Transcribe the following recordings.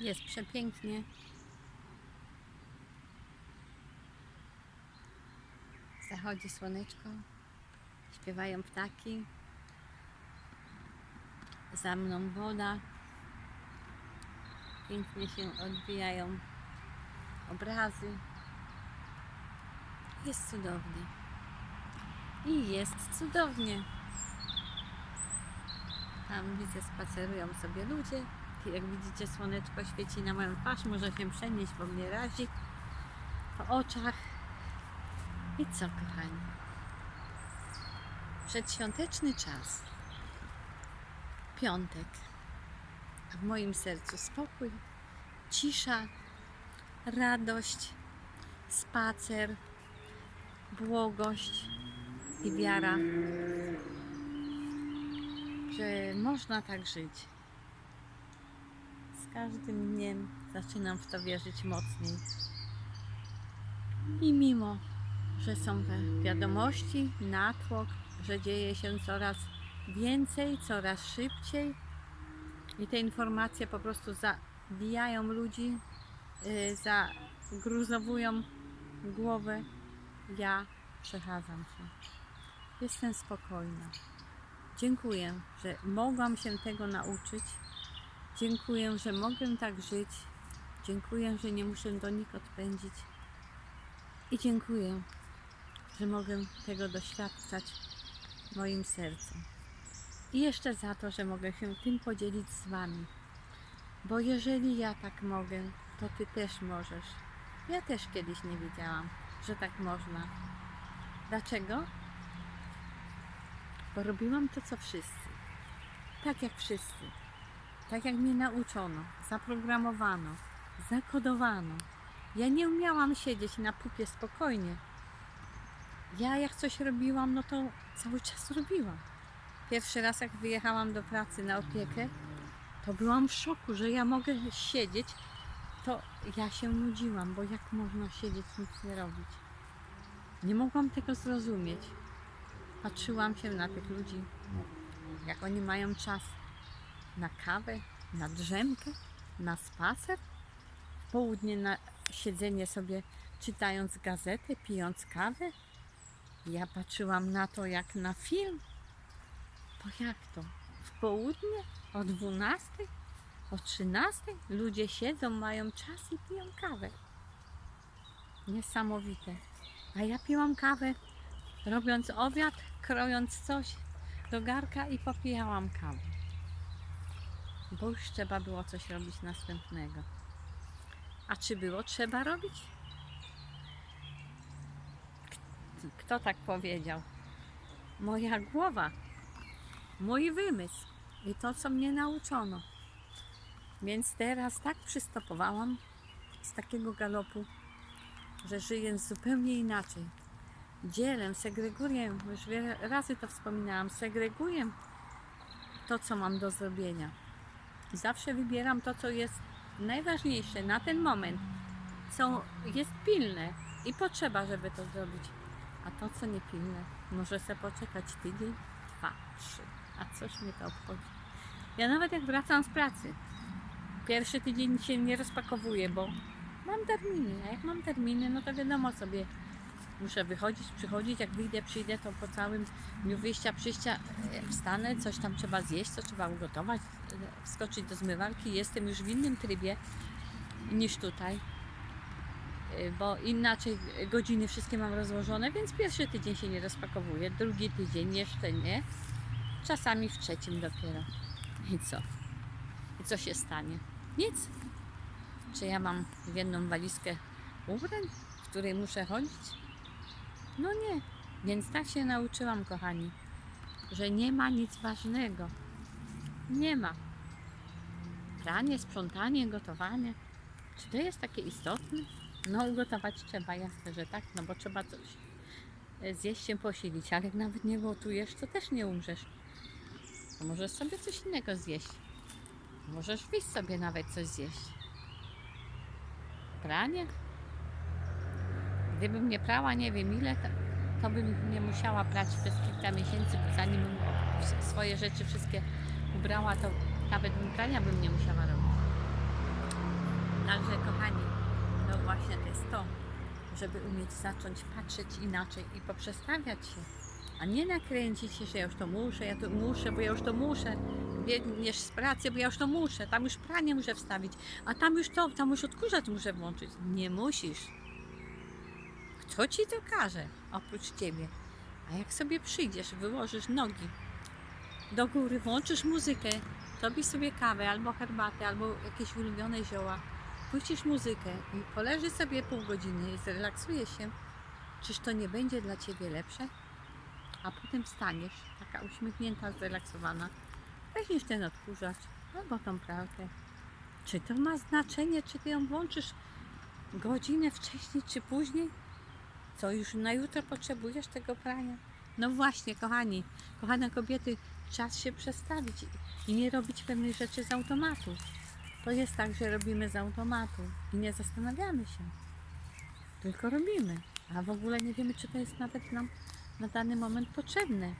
Jest przepięknie. Zachodzi słoneczko, śpiewają ptaki, za mną woda. Pięknie się odbijają obrazy. Jest cudownie. I jest cudownie. Tam widzę, spacerują sobie ludzie. Jak widzicie, słoneczko świeci na moją twarz. Może się przenieść, bo mnie razi po oczach. I co, kochani? Przedświąteczny czas. Piątek. A w moim sercu spokój, cisza, radość, spacer, błogość i wiara, że można tak żyć. Każdym dniem zaczynam w to wierzyć mocniej. I mimo, że są te wiadomości, natłok, że dzieje się coraz więcej, coraz szybciej i te informacje po prostu zabijają ludzi, yy, zagruzowują głowę, ja przechadzam się. Jestem spokojna. Dziękuję, że mogłam się tego nauczyć. Dziękuję, że mogę tak żyć. Dziękuję, że nie muszę donik odpędzić. I dziękuję, że mogę tego doświadczać moim sercem. I jeszcze za to, że mogę się tym podzielić z Wami. Bo jeżeli ja tak mogę, to Ty też możesz. Ja też kiedyś nie wiedziałam, że tak można. Dlaczego? Bo robiłam to, co wszyscy. Tak jak wszyscy. Tak jak mnie nauczono, zaprogramowano, zakodowano. Ja nie umiałam siedzieć na pupie spokojnie. Ja jak coś robiłam, no to cały czas robiłam. Pierwszy raz jak wyjechałam do pracy na opiekę, to byłam w szoku, że ja mogę siedzieć. To ja się nudziłam, bo jak można siedzieć, nic nie robić. Nie mogłam tego zrozumieć. Patrzyłam się na tych ludzi, jak oni mają czas na kawę, na drzemkę, na spacer, w południe na siedzenie sobie czytając gazetę, pijąc kawę. Ja patrzyłam na to jak na film. Bo jak to? W południe? O 12? O 13? Ludzie siedzą, mają czas i piją kawę. Niesamowite. A ja piłam kawę, robiąc obiad, krojąc coś do garka i popijałam kawę. Bo już trzeba było coś robić następnego. A czy było trzeba robić? Kto tak powiedział? Moja głowa, mój wymysł i to, co mnie nauczono. Więc teraz tak przystopowałam z takiego galopu, że żyję zupełnie inaczej. Dzielę, segreguję, już wiele razy to wspominałam, segreguję to, co mam do zrobienia. I zawsze wybieram to, co jest najważniejsze na ten moment, co jest pilne i potrzeba, żeby to zrobić. A to, co nie pilne, może sobie poczekać tydzień, dwa, trzy. A coś mnie to obchodzi. Ja nawet jak wracam z pracy, pierwszy tydzień się nie rozpakowuję, bo mam terminy. A jak mam terminy, no to wiadomo sobie, muszę wychodzić, przychodzić. Jak wyjdę, przyjdę, to po całym dniu wyjścia, przyjścia e, wstanę, coś tam trzeba zjeść, co trzeba ugotować, wskoczyć do zmywarki. Jestem już w innym trybie niż tutaj, e, bo inaczej godziny wszystkie mam rozłożone, więc pierwszy tydzień się nie rozpakowuję, drugi tydzień jeszcze nie, czasami w trzecim dopiero. I co? I co się stanie? Nic. Czy ja mam jedną walizkę ubrań, w której muszę chodzić? No nie. Więc tak się nauczyłam, kochani, że nie ma nic ważnego. Nie ma. Pranie, sprzątanie, gotowanie. Czy to jest takie istotne? No, ugotować trzeba, jasne, że tak, no bo trzeba coś e, zjeść się posilić, ale jak nawet nie gotujesz, to też nie umrzesz. To możesz sobie coś innego zjeść. Możesz wyjść sobie nawet coś zjeść. Pranie? Gdybym nie prała nie wiem ile, to, to bym nie musiała prać przez kilka miesięcy, zanim swoje rzeczy wszystkie ubrała, to nawet prania bym nie musiała robić. Także kochani, no właśnie to jest to, żeby umieć zacząć patrzeć inaczej i poprzestawiać się, a nie nakręcić się, że ja już to muszę, ja to muszę, bo ja już to muszę. Biegniesz z pracy, bo ja już to muszę, tam już pranie muszę wstawić, a tam już to, tam już odkurzacz muszę włączyć. Nie musisz. Kto ci to każe, oprócz ciebie? A jak sobie przyjdziesz, wyłożysz nogi do góry, włączysz muzykę, zrobisz sobie kawę albo herbatę, albo jakieś ulubione zioła, puścisz muzykę i poleży sobie pół godziny i zrelaksujesz się, czyż to nie będzie dla ciebie lepsze? A potem wstaniesz, taka uśmiechnięta, zrelaksowana, weźmiesz ten odkurzacz albo tą pralkę. Czy to ma znaczenie, czy ty ją włączysz godzinę wcześniej czy później? Co już na jutro potrzebujesz tego prania? No właśnie, kochani, kochane kobiety, czas się przestawić i nie robić pewnych rzeczy z automatu. To jest tak, że robimy z automatu i nie zastanawiamy się, tylko robimy, a w ogóle nie wiemy, czy to jest nawet nam na dany moment potrzebne.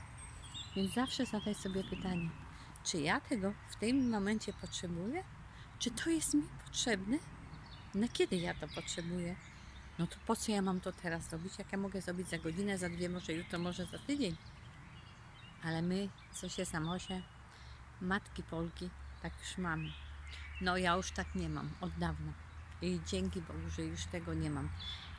Więc zawsze zadaj sobie pytanie, czy ja tego w tym momencie potrzebuję? Czy to jest mi potrzebne? Na kiedy ja to potrzebuję? No to po co ja mam to teraz robić? Jak ja mogę zrobić za godzinę, za dwie, może jutro, może za tydzień? Ale my, co się samosie, matki Polki, tak już mamy. No ja już tak nie mam od dawna. I dzięki Bogu, że już tego nie mam.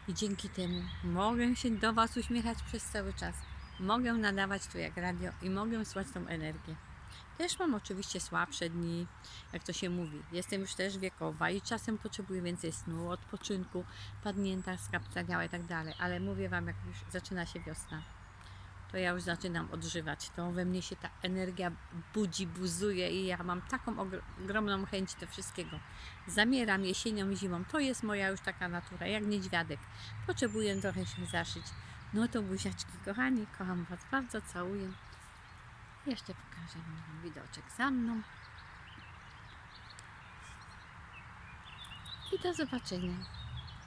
I dzięki temu mogę się do Was uśmiechać przez cały czas. Mogę nadawać tu jak radio i mogę słać tą energię. Też mam oczywiście słabsze dni, jak to się mówi. Jestem już też wiekowa i czasem potrzebuję więcej snu, odpoczynku, padnięta, skapcaniała i tak dalej. Ale mówię Wam, jak już zaczyna się wiosna, to ja już zaczynam odżywać. To we mnie się ta energia budzi, buzuje i ja mam taką ogr- ogromną chęć do wszystkiego. Zamieram jesienią i zimą. To jest moja już taka natura, jak niedźwiadek. Potrzebuję trochę się zaszyć. No to buziaczki, kochani, kocham Was bardzo, całuję. Jeszcze pokażę Wam widoczek za mną. I do zobaczenia.